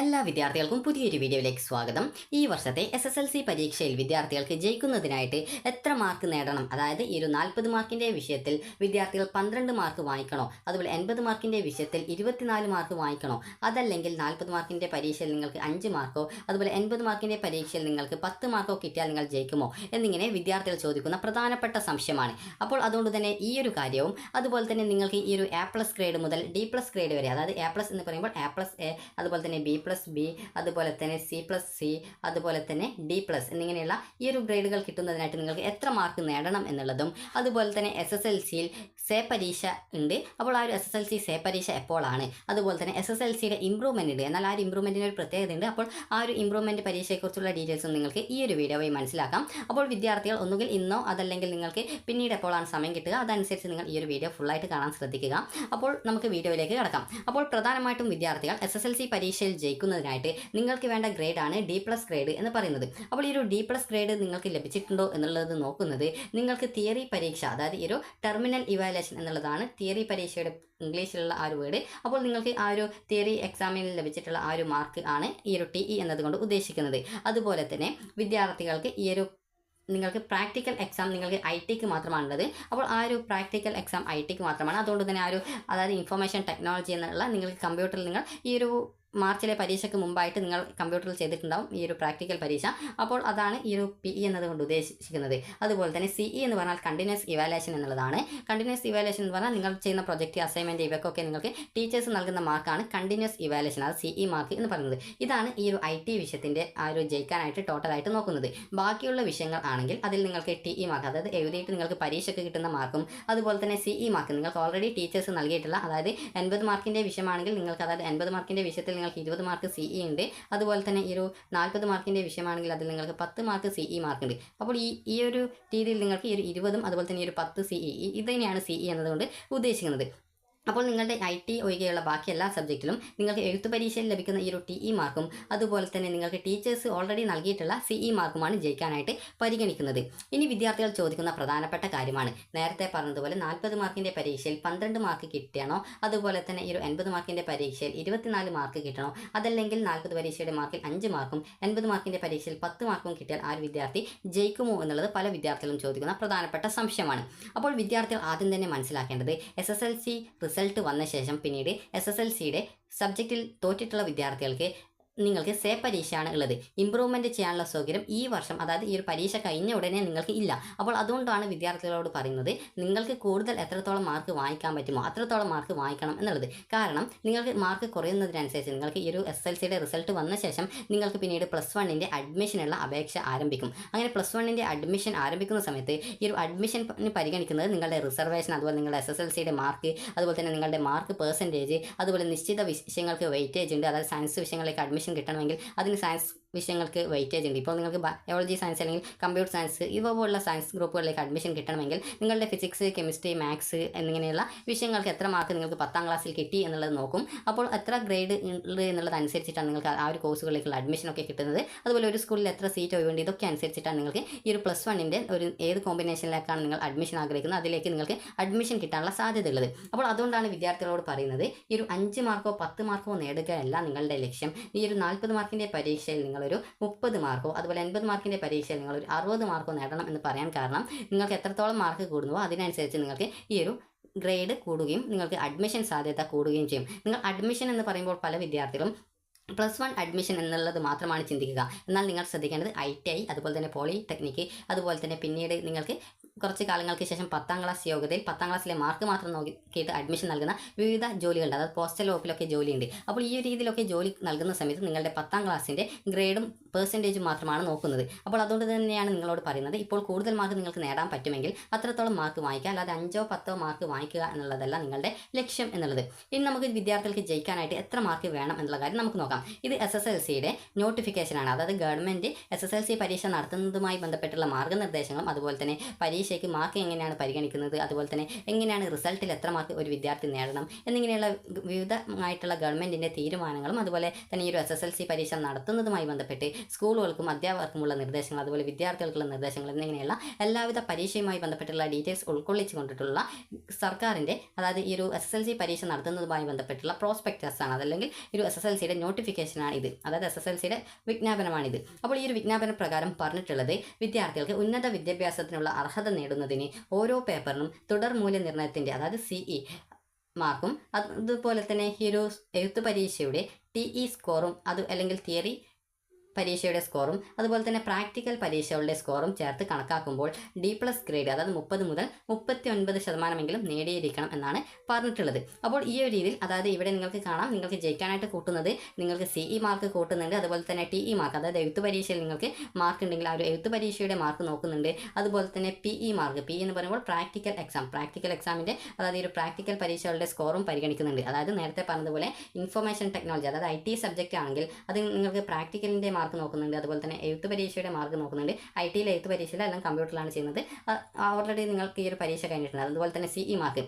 എല്ലാ വിദ്യാർത്ഥികൾക്കും പുതിയൊരു വീഡിയോയിലേക്ക് സ്വാഗതം. ഈ വർഷത്തെ എസ് എസ് എൽ സി പരീക്ഷയിൽ വിദ്യാർത്ഥികൾക്ക് ജയിക്കുന്നതിനായിട്ട് എത്ര മാർക്ക് നേടണം? അതായത് ഈ ഒരു നാൽപ്പത് മാർക്കിന്റെ വിഷയത്തിൽ വിദ്യാർത്ഥികൾ പന്ത്രണ്ട് മാർക്ക് വാങ്ങിക്കണോ? അതുപോലെ എൺപത് മാർക്കിന്റെ വിഷയത്തിൽ ഇരുപത്തിനാല് മാർക്ക് വാങ്ങിക്കണോ? അതല്ലെങ്കിൽ നാൽപ്പത് മാർക്കിന്റെ പരീക്ഷയിൽ നിങ്ങൾക്ക് അഞ്ച് മാർക്കോ അതുപോലെ എൺപത് മാർക്കിന്റെ പരീക്ഷയിൽ നിങ്ങൾക്ക് പത്ത് മാർക്കോ കിട്ടിയാൽ നിങ്ങൾ ജയിക്കുമോ? എന്നിങ്ങനെ വിദ്യാർത്ഥികൾ ചോദിക്കുന്ന പ്രധാനപ്പെട്ട സംശയമാണ്. അപ്പോൾ അതുകൊണ്ട് തന്നെ ഈ ഒരു കാര്യവും അതുപോലെ തന്നെ നിങ്ങൾക്ക് ഈ ഒരു എ പ്ലസ് ഗ്രേഡ് മുതൽ ഡി പ്ലസ് ഗ്രേഡ് വരെ അതായത് എ പ്ലസ് എന്ന് പറയുമ്പോൾ എ പ്ലസ് എ അതുപോലെ തന്നെ ബി പ്ലസ് ബി അതുപോലെ തന്നെ സി പ്ലസ് സി അതുപോലെ തന്നെ ഡി പ്ലസ് എന്നിങ്ങനെയുള്ള ഈ ഒരു ഗ്രേഡുകൾ കിട്ടുന്നതിനായിട്ട് നിങ്ങൾക്ക് എത്ര മാർക്ക് നേടണം എന്നുള്ളതും അതുപോലെ തന്നെ എസ് എസ് എൽ സിയിൽ സേ പരീക്ഷ ഉണ്ട്. അപ്പോൾ ആ ഒരു S S L C say പരീക്ഷ എപ്പോഴാണ്? അതുപോലെ തന്നെ എസ് എസ് എൽ സിയുടെ ഇമ്പ്രൂവ്മെന്റ് ഉണ്ട്. എന്നാൽ ആ ഒരു ഇമ്പ്രൂവ്മെന്റിന് ഒരു പ്രത്യേകത ഉണ്ട്. അപ്പോൾ ആ ഒരു ഇമ്പ്രൂവ്മെന്റ് പരീക്ഷയെക്കുറിച്ചുള്ള ഡീറ്റെയിൽസും നിങ്ങൾക്ക് ഈ ഒരു വീഡിയോ വഴി മനസ്സിലാക്കാം. അപ്പോൾ വിദ്യാർത്ഥികൾ ഒന്നുകിൽ ഇന്നോ അതല്ലെങ്കിൽ നിങ്ങൾക്ക് പിന്നീട് എപ്പോഴാണ് സമയം കിട്ടുക അതനുസരിച്ച് നിങ്ങൾ ഈ ഒരു വീഡിയോ ഫുള്ളായിട്ട് കാണാൻ ശ്രദ്ധിക്കുക. അപ്പോൾ നമുക്ക് വീഡിയോയിലേക്ക് കിടക്കാം. അപ്പോൾ പ്രധാനമായിട്ടും വിദ്യാർത്ഥികൾ എസ് എസ് എൽ സി പരീക്ഷയിൽ ജയിക്കുന്നതിനായിട്ട് നിങ്ങൾക്ക് വേണ്ട ഗ്രേഡാണ് ഡി പ്ലസ് ഗ്രേഡ് എന്ന് പറയുന്നത്. അപ്പോൾ ഈ ഒരു ഡി പ്ലസ് ഗ്രേഡ് നിങ്ങൾക്ക് ലഭിച്ചിട്ടുണ്ടോ എന്നുള്ളത് നോക്കുന്നത് നിങ്ങൾക്ക് തിയറി പരീക്ഷ അതായത് ഈ ഒരു ടെർമിനൽ ഇവാലുവേഷൻ എന്നുള്ളതാണ് തിയറി പരീക്ഷയുടെ ഇംഗ്ലീഷിലുള്ള ആ ഒരു വേർഡ് അപ്പോൾ നിങ്ങൾക്ക് ആ ഒരു തിയറി എക്സാമിൽ ലഭിച്ചിട്ടുള്ള ആ ഒരു മാർക്ക് ആണ് ഈ ഒരു ടി ഇ എന്നതുകൊണ്ട് ഉദ്ദേശിക്കുന്നത്. അതുപോലെ തന്നെ വിദ്യാർത്ഥികൾക്ക് ഈ ഒരു നിങ്ങൾക്ക് പ്രാക്ടിക്കൽ എക്സാം നിങ്ങൾക്ക് ഐ ടിക്ക് മാത്രമാണുള്ളത്. അപ്പോൾ ആ ഒരു പ്രാക്ടിക്കൽ എക്സാം ഐ ടിക്ക് മാത്രമാണ്. അതുകൊണ്ട് തന്നെ ആ ഒരു അതായത് ഇൻഫർമേഷൻ ടെക്നോളജി എന്നുള്ള നിങ്ങൾക്ക് കമ്പ്യൂട്ടറിൽ നിങ്ങൾ ഈ ഒരു മാർച്ചിലെ പരീക്ഷയ്ക്ക് മുമ്പായിട്ട് നിങ്ങൾ കമ്പ്യൂട്ടറിൽ ചെയ്തിട്ടുണ്ടാവും ഈ ഒരു പ്രാക്ടിക്കൽ പരീക്ഷ. അപ്പോൾ അതാണ് ഈ ഒരു പി ഇ എന്നതുകൊണ്ട് ഉദ്ദേശിക്കുന്നത്. അതുപോലെ തന്നെ സി ഇ എന്ന് പറഞ്ഞാൽ കണ്ടിന്യൂസ് ഇവാലുവേഷൻ എന്നുള്ളതാണ്. കണ്ടിന്യൂസ് ഇവാലുവേഷൻ എന്ന് പറഞ്ഞാൽ നിങ്ങൾ ചെയ്യുന്ന പ്രൊജക്റ്റ് അസൈൻമെന്റ് ഇവക്കൊക്കെ നിങ്ങൾക്ക് ടീച്ചേഴ്സ് നൽകുന്ന മാർക്കാണ് കണ്ടിന്യൂസ് ഇവാലുവേഷൻ അത് സി ഇ മാർക്ക് എന്ന് പറയുന്നത്. ഇതാണ് ഈ ഒരു ഐ ടി വിഷയത്തിന്റെ ആ ഒരു ജയിക്കാനായിട്ട് ടോട്ടലായിട്ട് നോക്കുന്നത്. ബാക്കിയുള്ള വിഷയങ്ങൾ ആണെങ്കിൽ അതിൽ നിങ്ങൾക്ക് ടി ഇ മാർക്ക് അതായത് എഴുതിയിട്ട് നിങ്ങൾക്ക് പരീക്ഷയ്ക്ക് കിട്ടുന്ന മാർക്കും അതുപോലെ തന്നെ സി ഇ മാർക്ക് നിങ്ങൾക്ക് ഓൾറെഡി ടീച്ചേഴ്സ് നൽകിയിട്ടുള്ള അതായത് എൺപത് മാർക്കിന്റെ വിഷയമാണെങ്കിൽ നിങ്ങൾക്ക് അതായത് എൺപത് മാർക്കിന്റെ വിഷയത്തിൽ നിങ്ങൾക്ക് ഇരുപത് മാർക്ക് സി ഇ ഉണ്ട്. അതുപോലെ തന്നെ ഈ ഒരു നാൽപ്പത് മാർക്കിന്റെ വിഷയമാണെങ്കിൽ അതിൽ നിങ്ങൾക്ക് പത്ത് മാർക്ക് സി ഇ മാർക്ക് ഉണ്ട്. അപ്പോൾ ഈ ഈ ഒരു രീതിയിൽ നിങ്ങൾക്ക് ഈ ഒരു ഇരുപതും അതുപോലെ തന്നെ ഈ ഒരു പത്ത് സി ഇ ഇത് തന്നെയാണ് സി ഇ എന്നതുകൊണ്ട് ഉദ്ദേശിക്കുന്നത്. അപ്പോൾ നിങ്ങളുടെ ഐ ടി ഒഴികെയുള്ള ബാക്കി എല്ലാ സബ്ജക്റ്റിലും നിങ്ങൾക്ക് എഴുത്തു പരീക്ഷയിൽ ലഭിക്കുന്ന ഈ ഒരു ടി ഇ മാർക്കും അതുപോലെ തന്നെ നിങ്ങൾക്ക് ടീച്ചേഴ്സ് ഓൾറെഡി നൽകിയിട്ടുള്ള സി ഇ മാർക്കുമാണ് ജയിക്കാനായിട്ട് പരിഗണിക്കുന്നത്. ഇനി വിദ്യാർത്ഥികൾ ചോദിക്കുന്ന പ്രധാനപ്പെട്ട കാര്യമാണ്. നേരത്തെ പറഞ്ഞതുപോലെ നാൽപ്പത് മാർക്കിന്റെ പരീക്ഷയിൽ പന്ത്രണ്ട് മാർക്ക് കിട്ടണോ? അതുപോലെ തന്നെ ഈ ഒരു എൺപത് മാർക്കിന്റെ പരീക്ഷയിൽ ഇരുപത്തിനാല് മാർക്ക് കിട്ടണോ? അതല്ലെങ്കിൽ നാൽപ്പത് പരീക്ഷയുടെ മാർക്കിൽ അഞ്ച് മാർക്കും എൺപത് മാർക്കിന്റെ പരീക്ഷയിൽ പത്ത് മാർക്കും കിട്ടിയാൽ ആ ഒരു വിദ്യാർത്ഥി ജയിക്കുമോ എന്നുള്ളത് പല വിദ്യാർത്ഥികളും ചോദിക്കുന്ന പ്രധാനപ്പെട്ട സംശയമാണ്. അപ്പോൾ വിദ്യാർത്ഥികൾ ആദ്യം തന്നെ മനസ്സിലാക്കേണ്ടത് S S L C result വന്ന ശേഷം പിന്നീട് എസ് എസ് എൽ സിയുടെ സബ്ജക്റ്റിൽ തോറ്റിട്ടുള്ള വിദ്യാർത്ഥികൾക്ക് നിങ്ങൾക്ക് സേ പരീക്ഷയാണ് ഉള്ളത്. ഇമ്പ്രൂവ്മെന്റ് ചെയ്യാനുള്ള സൗകര്യം ഈ വർഷം അതായത് ഈ ഒരു പരീക്ഷ കഴിഞ്ഞ ഉടനെ നിങ്ങൾക്ക് ഇല്ല. അപ്പോൾ അതുകൊണ്ടാണ് വിദ്യാർത്ഥികളോട് പറയുന്നത് നിങ്ങൾക്ക് കൂടുതൽ എത്രത്തോളം മാർക്ക് വാങ്ങിക്കാൻ പറ്റുമോ അത്രത്തോളം മാർക്ക് വാങ്ങിക്കണം എന്നുള്ളത്. കാരണം നിങ്ങൾക്ക് മാർക്ക് കുറയുന്നതിനനുസരിച്ച് നിങ്ങൾക്ക് ഈ ഒരു എസ് എൽ സിയുടെ റിസൾട്ട് വന്ന ശേഷം നിങ്ങൾക്ക് പിന്നീട് പ്ലസ് വണ്ണിന്റെ അഡ്മിഷനുള്ള അപേക്ഷ ആരംഭിക്കും. അങ്ങനെ പ്ലസ് വണ്ണിന്റെ അഡ്മിഷൻ ആരംഭിക്കുന്ന സമയത്ത് ഈ ഒരു അഡ്മിഷൻ പരിഗണിക്കുന്നത് നിങ്ങളുടെ റിസർവേഷൻ അതുപോലെ നിങ്ങളുടെ എസ് എസ് എൽ സിയുടെ മാർക്ക് അതുപോലെ തന്നെ നിങ്ങളുടെ മാർക്ക് പെർസെന്റേജ് അതുപോലെ നിശ്ചിത വിഷയങ്ങൾക്ക് വെയിറ്റേജ് ഉണ്ട്. അതായത് സയൻസ് വിഷയങ്ങളിലേക്ക് അഡ്മിഷൻ കിട്ടണമെങ്കിൽ അതിന് സയൻസ് വിഷയങ്ങൾക്ക് വെയിറ്റേജ് ഉണ്ട് ഇപ്പോൾ നിങ്ങൾക്ക് ബയോളജി സയൻസ് അല്ലെങ്കിൽ കമ്പ്യൂട്ടർ സയൻസ് ഇവ പോലുള്ള സയൻസ് ഗ്രൂപ്പുകളിലേക്ക് അഡ്മിഷൻ കിട്ടണമെങ്കിൽ നിങ്ങളുടെ ഫിസിക്സ് കെമിസ്ട്രി മാത്സ് എന്നിങ്ങനെയുള്ള വിഷയങ്ങൾക്ക് എത്ര മാർക്ക് നിങ്ങൾക്ക് പത്താം ക്ലാസ്സിൽ കിട്ടി എന്നുള്ളത് നോക്കും. അപ്പോൾ എത്ര ഗ്രേഡ് ഉണ്ട് എന്നുള്ളത് അനുസരിച്ചിട്ടാണ് നിങ്ങൾക്ക് ആ ഒരു കോഴ്സുകളിലേക്കുള്ള അഡ്മിഷനൊക്കെ കിട്ടുന്നത്. അതുപോലെ ഒരു സ്കൂളിൽ എത്ര സീറ്റ് ഒഴിവുണ്ട് ഇതൊക്കെ അനുസരിച്ചിട്ടാണ് നിങ്ങൾക്ക് ഈ ഒരു പ്ലസ് വണ്ണിന്റെ ഒരു ഏത് കോമ്പിനേഷനിലേക്കാണ് നിങ്ങൾ അഡ്മിഷൻ ആഗ്രഹിക്കുന്നത്. അതിലേക്ക് നിങ്ങൾക്ക് അഡ്മിഷൻ കിട്ടാനുള്ള സാധ്യതയുള്ളത് അപ്പോൾ അതുകൊണ്ടാണ് വിദ്യാർത്ഥികളോട് പറയുന്നത് ഈ ഒരു അഞ്ച് മാർക്കോ പത്ത് മാർക്കോ നേടുകയല്ല നിങ്ങളുടെ ലക്ഷ്യം. ഈ ഒരു നാൽപ്പത് മാർക്കിന്റെ പരീക്ഷയിൽ നിങ്ങളൊരു മുപ്പത് മാർക്കോ അതുപോലെ എൺപത് മാർക്കിന്റെ പരീക്ഷയിൽ നിങ്ങൾ ഒരു അറുപത് മാർക്കോ നേടണം എന്ന് പറയാൻ കാരണം നിങ്ങൾക്ക് എത്രത്തോളം മാർക്ക് കൂടുന്നുവോ അതിനനുസരിച്ച് നിങ്ങൾക്ക് ഈ ഒരു ഗ്രേഡ് കൂടുകയും നിങ്ങൾക്ക് അഡ്മിഷൻ സാധ്യത കൂടുകയും ചെയ്യും. നിങ്ങൾ അഡ്മിഷൻ എന്ന് പറയുമ്പോൾ പല വിദ്യാർത്ഥികളും പ്ലസ് വൺ അഡ്മിഷൻ എന്നുള്ളത് മാത്രമാണ് ചിന്തിക്കുക. എന്നാൽ നിങ്ങൾ ശ്രദ്ധിക്കേണ്ടത് ഐ ടി ഐ അതുപോലെ തന്നെ പോളിടെക്നിക്ക് അതുപോലെ തന്നെ പിന്നീട് നിങ്ങൾക്ക് കുറച്ച് കാലങ്ങൾക്ക് ശേഷം പത്താം ക്ലാസ് യോഗ്യതയിൽ പത്താം ക്ലാസ്സിലെ മാർക്ക് മാത്രം നോക്കിയിട്ട് അഡ്മിഷൻ നൽകുന്ന വിവിധ ജോലികളുണ്ട്. അതായത് പോസ്റ്റൽ വകുപ്പിലൊക്കെ ജോലിയുണ്ട്. അപ്പോൾ ഈ ഒരു രീതിയിലൊക്കെ ജോലി നൽകുന്ന സമയത്ത് നിങ്ങളുടെ പത്താം ക്ലാസ്സിന്റെ ഗ്രേഡും പെർസെന്റേജും മാത്രമാണ് നോക്കുന്നത്. അപ്പോൾ അതുകൊണ്ട് തന്നെയാണ് നിങ്ങളോട് പറയുന്നത്. ഇപ്പോൾ കൂടുതൽ മാർക്ക് നിങ്ങൾക്ക് നേടാൻ പറ്റുമെങ്കിൽ അത്രത്തോളം മാർക്ക് വാങ്ങിക്കുക. അല്ലാതെ അഞ്ചോ പത്തോ മാർക്ക് വാങ്ങിക്കുക എന്നുള്ളതല്ല നിങ്ങളുടെ ലക്ഷ്യം എന്നുള്ളത്. ഇനി നമുക്ക് വിദ്യാർത്ഥികൾക്ക് ജയിക്കാനായിട്ട് എത്ര മാർക്ക് വേണം എന്നുള്ള കാര്യം നമുക്ക് നോക്കാം. ഇത് എസ് എസ് എൽ സിയുടെ നോട്ടിഫിക്കേഷനാണ് അതായത് government S S L C പരീക്ഷ നടത്തുന്നതുമായി ബന്ധപ്പെട്ടുള്ള മാർഗനിർദ്ദേശങ്ങളും അതുപോലെ തന്നെ പരീക്ഷ പരീക്ഷയ്ക്ക് മാർക്ക് എങ്ങനെയാണ് പരിഗണിക്കുന്നത്? അതുപോലെ തന്നെ എങ്ങനെയാണ് റിസൾട്ടിൽ എത്ര മാർക്ക് ഒരു വിദ്യാർത്ഥി നേടണം? എന്നിങ്ങനെയുള്ള വിവിധമായിട്ടുള്ള ഗവൺമെന്റിന്റെ തീരുമാനങ്ങളും അതുപോലെ തന്നെ ഈ ഒരു എസ് എസ് എൽ സി പരീക്ഷ നടത്തുന്നതുമായി ബന്ധപ്പെട്ട് സ്കൂളുകൾക്കും അധ്യാപകർക്കുമുള്ള നിർദ്ദേശങ്ങൾ അതുപോലെ വിദ്യാർത്ഥികൾക്കുള്ള നിർദ്ദേശങ്ങൾ എന്നിങ്ങനെയുള്ള എല്ലാവിധ പരീക്ഷയുമായി ബന്ധപ്പെട്ടുള്ള ഡീറ്റെയിൽസ് ഉൾക്കൊള്ളിച്ചു കൊണ്ടിട്ടുള്ള സർക്കാരിന്റെ അതായത് ഈ ഒരു എസ് എസ് എൽ സി പരീക്ഷ നടത്തുന്നതുമായി ബന്ധപ്പെട്ടുള്ള പ്രോസ്പെക്ടസ് ആണ്. അതല്ലെങ്കിൽ ഒരു എസ് എസ് എൽ സിയുടെ നോട്ടിഫിക്കേഷനാണ് ഇത്. അതായത് എസ് എസ് എൽ സിയുടെ വിജ്ഞാപനമാണിത്. അപ്പോൾ ഈ ഒരു വിജ്ഞാപന പ്രകാരം പറഞ്ഞിട്ടുള്ളത് വിദ്യാർത്ഥികൾക്ക് ഉന്നത വിദ്യാഭ്യാസത്തിനുള്ള അർഹത നേടുന്നതിന് ഓരോ പേപ്പറിനും തുടർ മൂല്യനിർണയത്തിന്റെ അതായത് സിഇ മാർക്കും അതുപോലെ തന്നെ ഈ ഒരു എഴുത്ത് പരീക്ഷയുടെ ടി ഇ സ്കോറും അത് അല്ലെങ്കിൽ തിയറി പരീക്ഷയുടെ സ്കോറും അതുപോലെ തന്നെ പ്രാക്ടിക്കൽ പരീക്ഷകളുടെ സ്കോറും ചേർത്ത് കണക്കാക്കുമ്പോൾ ഡി പ്ലസ് ഗ്രേഡ് അതായത് മുപ്പത് മുതൽ മുപ്പത്തി ഒൻപത് ശതമാനമെങ്കിലും നേടിയിരിക്കണം എന്നാണ് പറഞ്ഞിട്ടുള്ളത്. അപ്പോൾ ഈ ഒരു രീതിയിൽ അതായത് ഇവിടെ നിങ്ങൾക്ക് കാണാം നിങ്ങൾക്ക് ജയിക്കാനായിട്ട് കൂട്ടുന്നത് നിങ്ങൾക്ക് സി ഇ മാർക്ക് കൂട്ടുന്നുണ്ട് അതുപോലെ തന്നെ ടി ഇ മാർക്ക് അതായത് എഴുത്ത് പരീക്ഷയിൽ നിങ്ങൾക്ക് മാർക്ക് ഉണ്ടെങ്കിൽ ആ ഒരു എഴുത്ത് പരീക്ഷയുടെ മാർക്ക് നോക്കുന്നുണ്ട്. അതുപോലെ തന്നെ പി ഇ മാർക്ക് പി എന്ന് പറയുമ്പോൾ പ്രാക്ടിക്കൽ എക്സാം പ്രാക്ടിക്കൽ എക്സാമിന്റെ അതായത് ഒരു പ്രാക്ടിക്കൽ പരീക്ഷകളുടെ സ്കോറും പരിഗണിക്കുന്നുണ്ട്. അതായത് നേരത്തെ പറഞ്ഞതുപോലെ ഇൻഫർമേഷൻ ടെക്നോളജി അതായത് ഐ ടി സബ്ജക്റ്റ് ആണെങ്കിൽ അത് നിങ്ങൾക്ക് പ്രാക്ടിക്കലിന്റെ നോക്കുന്നുണ്ട്. അതുപോലെ തന്നെ എഴുത്ത് പരീക്ഷയുടെ മാർക്ക് നോക്കുന്നുണ്ട്. ഐ ടിയിലെ എഴുത്ത് പരീക്ഷയിലെല്ലാം കമ്പ്യൂട്ടറിലാണ് ചെയ്യുന്നത്. ഓൾറെഡി നിങ്ങൾക്ക് ഈ ഒരു പരീക്ഷ കഴിഞ്ഞിട്ടുണ്ട് അതുപോലെ തന്നെ സിഇ മാർക്ക്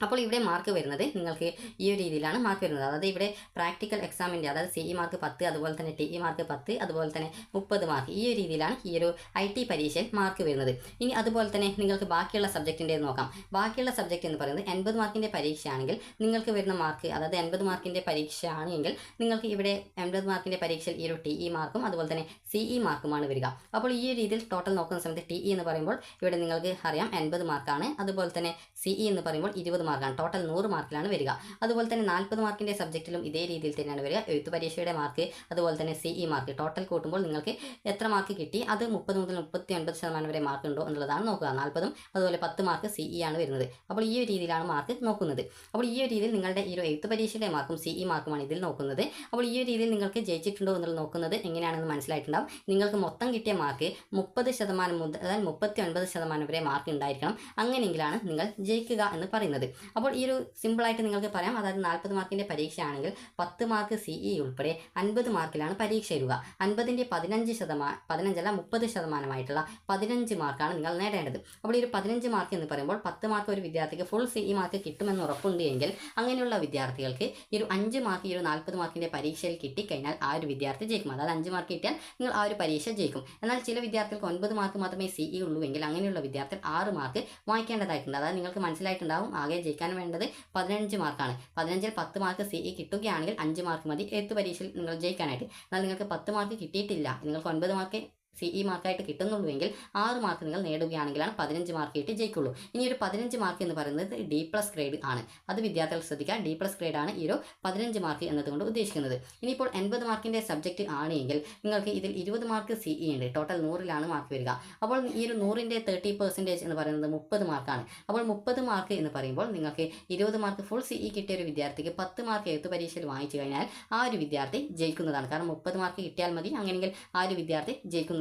അപ്പോൾ ഇവിടെ മാർക്ക് വരുന്നത് നിങ്ങൾക്ക് ഈ ഒരു രീതിയിലാണ് മാർക്ക് വരുന്നത്. അതായത് ഇവിടെ പ്രാക്ടിക്കൽ എക്സാമിന്റെ അതായത് സി ഇ മാർക്ക് പത്ത് അതുപോലെ തന്നെ ടി ഇ മാർക്ക് പത്ത് അതുപോലെ തന്നെ മുപ്പത് മാർക്ക് ഈ ഒരു രീതിയിലാണ് ഈ ഒരു ഐ ടി പരീക്ഷയിൽ മാർക്ക് വരുന്നത്. ഇനി അതുപോലെ തന്നെ നിങ്ങൾക്ക് ബാക്കിയുള്ള സബ്ജക്റ്റിന്റെ നോക്കാം. ബാക്കിയുള്ള സബ്ജക്റ്റ് എന്ന് പറയുന്നത് എൺപത് മാർക്കിന്റെ പരീക്ഷയാണെങ്കിൽ നിങ്ങൾക്ക് വരുന്ന മാർക്ക് അതായത് എൺപത് മാർക്കിന്റെ പരീക്ഷ ആണെങ്കിൽ നിങ്ങൾക്ക് ഇവിടെ എൺപത് മാർക്കിന്റെ പരീക്ഷയിൽ ഈ ഒരു ടി ഇ മാർക്കും അതുപോലെ തന്നെ സി ഇ മാർക്കുമാണ് വരിക. അപ്പോൾ ഈ രീതിയിൽ ടോട്ടൽ നോക്കുന്ന സമയത്ത് ടി ഇ എന്ന് പറയുമ്പോൾ ഇവിടെ നിങ്ങൾക്ക് അറിയാം എൺപത് മാർക്കാണ് അതുപോലെ തന്നെ സി ഇ എന്ന് പറയുമ്പോൾ ഇരുപത് മാർക്കാണ് ടോട്ടൽ നൂറ് മാർക്കിലാണ് വരിക. അതുപോലെ തന്നെ നാൽപ്പത് മാർക്കിന്റെ സബ്ജക്റ്റിലും ഇതേ രീതിയിൽ തന്നെയാണ് വരിക. എഴുത്ത് പരീക്ഷയുടെ മാർക്ക് അതുപോലെ തന്നെ സി ഇ മാർക്ക് ടോട്ടൽ കൂട്ടുമ്പോൾ നിങ്ങൾക്ക് എത്ര മാർക്ക് കിട്ടി? അത് മുപ്പത് മുതൽ മുപ്പത്തി ഒൻപത് ശതമാനം വരെ മാർക്ക് ഉണ്ടോ എന്നുള്ളതാണ് നോക്കുക. നാൽപ്പതും അതുപോലെ പത്ത് മാർക്ക് സി ഇ ആണ് വരുന്നത്. അപ്പോൾ ഈ ഒരു രീതിയിലാണ് മാർക്ക് നോക്കുന്നത്. അപ്പോൾ ഈ ഒരു രീതിയിൽ നിങ്ങളുടെ ഈ ഒരു എഴുത്ത് പരീക്ഷയുടെ മാർക്കും സി ഇ മാർക്കുമാണ് ഇതിൽ നോക്കുന്നത്. അപ്പോൾ ഈ ഒരു രീതിയിൽ നിങ്ങൾക്ക് ജയിച്ചിട്ടുണ്ടോ എന്നുള്ളത് നോക്കുന്നത് എങ്ങനെയാണെന്ന് മനസ്സിലായിട്ടുണ്ടാവും. നിങ്ങൾക്ക് മൊത്തം കിട്ടിയ മാർക്ക് മുപ്പത് ശതമാനം മുതൽ മുപ്പത്തി ഒൻപത് ശതമാനം വരെ മാർക്ക് ഉണ്ടായിരിക്കണം. അങ്ങനെയെങ്കിലാണ് നിങ്ങൾ ജയിക്കുക എന്ന് പറയുന്നത്. അപ്പോൾ ഈ ഒരു സിമ്പിളായിട്ട് നിങ്ങൾക്ക് പറയാം. അതായത് നാൽപ്പത് മാർക്കിന്റെ പരീക്ഷയാണെങ്കിൽ പത്ത് മാർക്ക് സി ഇ ഉൾപ്പെടെ അൻപത് മാർക്കിലാണ് പരീക്ഷ എഴുതുക. അൻപതിന്റെ പതിനഞ്ച് ശതമാനം പതിനഞ്ചല്ല മുപ്പത് ശതമാനമായിട്ടുള്ള പതിനഞ്ച് മാർക്കാണ് നിങ്ങൾ നേടേണ്ടത്. അപ്പോൾ ഈ ഒരു പതിനഞ്ച് മാർക്ക് എന്ന് പറയുമ്പോൾ പത്ത് മാർക്ക് ഒരു വിദ്യാർത്ഥിക്ക് ഫുൾ സി ഇ മാർക്ക് കിട്ടുമെന്ന് ഉറപ്പുണ്ട് എങ്കിൽ അങ്ങനെയുള്ള വിദ്യാർത്ഥികൾക്ക് ഈ ഒരു അഞ്ച് മാർക്ക് ഈ ഒരു നാൽപ്പത് മാർക്കിന്റെ പരീക്ഷയിൽ കിട്ടിക്കഴിഞ്ഞാൽ ആ ഒരു വിദ്യാർത്ഥി ജയിക്കും. അതായത് അഞ്ച് മാർക്ക് കിട്ടിയാൽ നിങ്ങൾ ആ ഒരു പരീക്ഷ ജയിക്കും. എന്നാൽ ചില വിദ്യാർത്ഥികൾക്ക് ഒൻപത് മാർക്ക് മാത്രമേ സി ഇ ഉള്ളൂ എങ്കിൽ അങ്ങനെയുള്ള വിദ്യാർത്ഥികൾ ആറ് മാർക്ക് വാങ്ങിക്കേണ്ടതായിട്ടുണ്ട് അതായത് നിങ്ങൾക്ക് മനസ്സിലായിട്ടുണ്ടാവും ആകെ ജയിക്കാൻ വേണ്ടത് പതിനഞ്ച് മാർക്കാണ്. പതിനഞ്ചിൽ പത്ത് മാർക്ക് സി ഇ കിട്ടുകയാണെങ്കിൽ അഞ്ച് മാർക്ക് മതി. എഴുത്ത് പരീക്ഷയിൽ നിങ്ങൾ ജയിക്കാനായിട്ട്. എന്നാൽ നിങ്ങൾക്ക് പത്ത് മാർക്ക് കിട്ടിയിട്ടില്ല. നിങ്ങൾക്ക് ഒൻപത് മാർക്ക് സി ഇ മാർക്കായിട്ട് കിട്ടുന്നുള്ളൂവെങ്കിൽ ആറ് മാർക്ക് നിങ്ങൾ നേടുകയാണെങ്കിലാണ് പതിനഞ്ച് മാർക്ക് കിട്ടി ജയിക്കുള്ളൂ. ഇനി ഒരു പതിനഞ്ച് മാർക്ക് എന്ന് പറയുന്നത് ഡി പ്ലസ് ഗ്രേഡ് ആണ്. അത് വിദ്യാർത്ഥികൾ ശ്രദ്ധിക്കുക. ഡി പ്ലസ് ഗ്രേഡ് ആണ് ഈ ഒരു പതിനഞ്ച് മാർക്ക് എന്നതുകൊണ്ട് ഉദ്ദേശിക്കുന്നത്. ഇനിയിപ്പോൾ എൺപത് മാർക്കിന്റെ സബ്ജക്റ്റ് ആണെങ്കിൽ നിങ്ങൾക്ക് ഇതിൽ ഇരുപത് മാർക്ക് സി ഇ ഉണ്ട്. ടോട്ടൽ നൂറിലാണ് മാർക്ക് വരിക. അപ്പോൾ ഈ ഒരു നൂറിന്റെ തേർട്ടി പെർസെന്റേജ് എന്ന് പറയുന്നത് മുപ്പത് മാർക്കാണ് അപ്പോൾ മുപ്പത് മാർക്ക് എന്ന് പറയുമ്പോൾ നിങ്ങൾക്ക് ഇരുപത് മാർക്ക് ഫുൾ സി ഇ കിട്ടിയ ഒരു വിദ്യാർത്ഥിക്ക് പത്ത് മാർക്ക് എഴുത്ത് പരീക്ഷയിൽ വാങ്ങിച്ചു കഴിഞ്ഞാൽ ആ ഒരു വിദ്യാർത്ഥി ജയിക്കുന്നതാണ്. കാരണം മുപ്പത് മാർക്ക് കിട്ടിയാൽ മതി. അങ്ങനെയെങ്കിൽ ആ ഒരു വിദ്യാർത്ഥി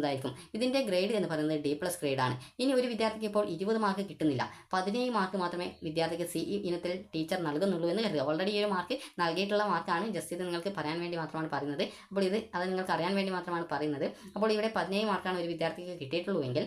ജയിക്കുന്നതായിരിക്കും ഇതിന്റെ ഗ്രേഡ് എന്ന് പറയുന്നത് ഡി പ്ലസ് ഗ്രേഡ് ആണ്. ഇനി ഒരു വിദ്യാർത്ഥിക്ക് ഇപ്പോൾ ഇരുപത് മാർക്ക് കിട്ടുന്നില്ല. പതിനേഴ് മാർക്ക് മാത്രമേ വിദ്യാർത്ഥിക്ക് സി ഇ ഇനത്തിൽ ടീച്ചർ നൽകുന്നുള്ളൂ എന്ന് കരുതുക. ഓൾറെഡി ഈ ഒരു മാർക്ക് നൽകിയിട്ടുള്ള മാർക്കാണ് ജസ്റ്റ് ഇത് നിങ്ങൾക്ക് പറയാൻ വേണ്ടി മാത്രമാണ് പറയുന്നത്. അപ്പോൾ ഇത് അത് നിങ്ങൾക്ക് അറിയാൻ വേണ്ടി മാത്രമാണ് പറയുന്നത്. അപ്പോൾ ഇവിടെ പതിനേഴ് മാർക്കാണ് ഒരു വിദ്യാർത്ഥിക്ക് കിട്ടിയിട്ടുള്ളൂ എങ്കിൽ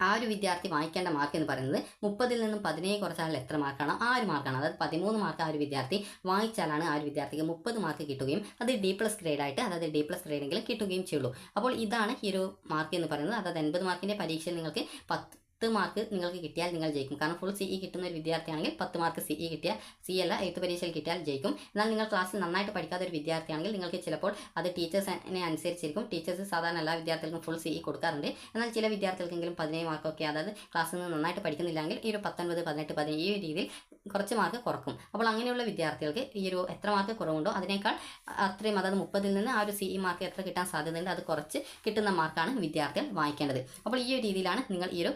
ആ ഒരു വിദ്യാർത്ഥി വാങ്ങിക്കേണ്ട മാർക്ക് എന്ന് പറയുന്നത് മുപ്പതിൽ നിന്നും പതിനേഴ് കുറച്ചാൽ എത്ര മാർക്കാണ് ആ ഒരു മാർക്കാണ് അതായത് പതിമൂന്ന് മാർക്ക് ആ ഒരു വിദ്യാർത്ഥി വാങ്ങിച്ചാലാണ് ആ ഒരു വിദ്യാർത്ഥിക്ക് മുപ്പത് മാർക്ക് കിട്ടുകയും അത് ഡി പ്ലസ് ഗ്രേഡ് ആയിട്ട് അതായത് ഡി പ്ലസ് ഗ്രേഡെങ്കിലും കിട്ടുകയും ചെയ്യുള്ളൂ. അപ്പോൾ ഇതാണ് ഈ ഒരു മാർക്ക് എന്ന് പറയുന്നത്. അതായത് എൺപത് മാർക്കിന്റെ പരീക്ഷയിൽ നിങ്ങൾക്ക് പത്ത് പത്ത് മാർക്ക് നിങ്ങൾക്ക് കിട്ടിയാൽ നിങ്ങൾ ജയിക്കും. കാരണം ഫുൾ സി ഇ കിട്ടുന്ന ഒരു വിദ്യാർത്ഥിയാണെങ്കിൽ പത്ത് മാർക്ക് സി ഇ കിട്ടിയ സി അല്ല എഴുത്ത് പരീക്ഷയിൽ കിട്ടിയാൽ ജയിക്കും. എന്നാൽ നിങ്ങൾ ക്ലാസ്സിൽ നന്നായിട്ട് പഠിക്കാത്ത ഒരു വിദ്യാർത്ഥിയാണെങ്കിൽ നിങ്ങൾക്ക് ചിലപ്പോൾ അത് ടീച്ചേഴ്സിനെ അനുസരിച്ചിരിക്കും. ടീച്ചേഴ്സ് സാധാരണ എല്ലാ വിദ്യാർത്ഥികൾക്കും ഫുൾ സി ഇ കൊടുക്കാറുണ്ട്. എന്നാൽ ചില വിദ്യാർത്ഥികൾക്കെങ്കിലും പതിനേഴ് മാർക്കൊക്കെ അതായത് ക്ലാസ്സിൽ നിന്ന് നന്നായിട്ട് പഠിക്കുന്നില്ലെങ്കിൽ ഈ ഒരു പത്തൊൻപത് പതിനെട്ട് പതിനേഴ് ഈ രീതിയിൽ കുറച്ച് മാർക്ക് കുറക്കും. അപ്പോൾ അങ്ങനെയുള്ള വിദ്യാർത്ഥികൾക്ക് ഈ ഒരു എത്ര മാർക്ക് കുറവുണ്ടോ അതിനേക്കാൾ അത്രയും അതായത് മുപ്പതിൽ നിന്ന് ആ ഒരു സി ഇ മാർക്ക് എത്ര കിട്ടാൻ സാധ്യതയുണ്ട് അത് കുറച്ച് കിട്ടുന്ന മാർക്കാണ് വിദ്യാർത്ഥികൾ വാങ്ങിക്കേണ്ടത് അപ്പോൾ ഈ ഒരു രീതിയിലാണ് നിങ്ങൾ ഈ ഒരു